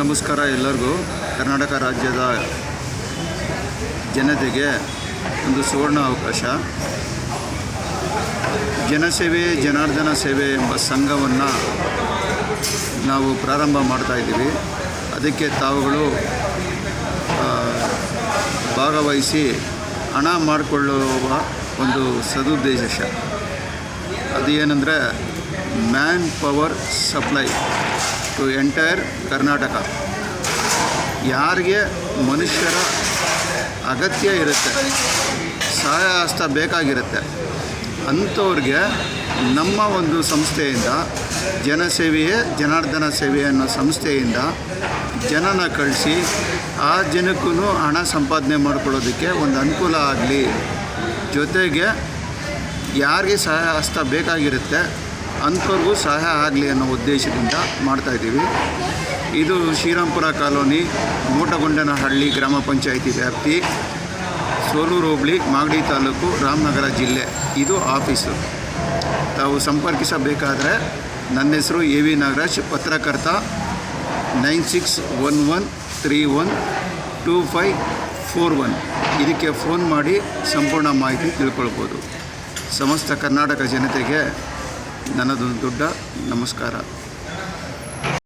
ನಮಸ್ಕಾರ ಎಲ್ಲರಿಗೂ. ಕರ್ನಾಟಕ ರಾಜ್ಯದ ಜನತೆಗೆ ಒಂದು ಸುವರ್ಣ ಅವಕಾಶ. ಜನಸೇವೆ, ಜನಾರ್ದನ ಸೇವೆ ಎಂಬ ಸಂಘವನ್ನು ನಾವು ಪ್ರಾರಂಭ ಮಾಡ್ತಾಯಿದ್ದೀವಿ ಅದಕ್ಕೆ ತಾವುಗಳು ಭಾಗವಹಿಸಿ ಹಣ ಮಾಡಿಕೊಳ್ಳುವ ಒಂದು ಸದುದ್ದೇಶ. ಅದು ಏನಂದರೆ man power supply. To entire Karnataka. ಯಾರಿಗೆ ಮನುಷ್ಯರ ಅಗತ್ಯ ಇರುತ್ತೆ ಸಹಾಯ ಹಸ್ತ ಬೇಕಾಗಿರುತ್ತೆ, ಅಂಥವ್ರಿಗೆ ನಮ್ಮ ಒಂದು ಸಂಸ್ಥೆಯಿಂದ ಜನಸೇವೆಯೇ ಜನಾರ್ದನ ಸೇವೆ ಅನ್ನೋ ಸಂಸ್ಥೆಯಿಂದ ಜನನ ಕಳಿಸಿ, ಆ ಜನಕ್ಕೂ ಹಣ ಸಂಪಾದನೆ ಮಾಡ್ಕೊಳ್ಳೋದಕ್ಕೆ ಒಂದು ಅನುಕೂಲ ಆಗಲಿ. ಜೊತೆಗೆ ಯಾರಿಗೆ ಸಹಾಯ ಹಸ್ತ ಬೇಕಾಗಿರುತ್ತೆ ಅಂಥವ್ರಿಗೂ ಸಹಾಯ ಆಗಲಿ ಅನ್ನೋ ಉದ್ದೇಶದಿಂದ ಮಾಡ್ತಾಯಿದ್ದೀವಿ ಇದು ಶ್ರೀರಾಮ್ಪುರ ಕಾಲೋನಿ, ಮೂಟಗೊಂಡನಹಳ್ಳಿ ಗ್ರಾಮ ಪಂಚಾಯಿತಿ ವ್ಯಾಪ್ತಿ ಸೋಲೂರು ಹೋಬಳಿ, ಮಾಗಡಿ ತಾಲೂಕು, ರಾಮನಗರ ಜಿಲ್ಲೆ. ಇದು ಆಫೀಸು. ತಾವು ಸಂಪರ್ಕಿಸಬೇಕಾದರೆ ನನ್ನ ಹೆಸರು ಎ ವಿ ನಾಗರಾಜ್, ಪತ್ರಕರ್ತ nine six one one three one two five four one. ಇದಕ್ಕೆ ಫೋನ್ ಮಾಡಿ ಸಂಪೂರ್ಣ ಮಾಹಿತಿ ತಿಳ್ಕೊಳ್ಬೋದು. ಸಮಸ್ತ ಕರ್ನಾಟಕ ಜನತೆಗೆ ನನ್ನದೊಂದು ದೊಡ್ಡ ನಮಸ್ಕಾರ.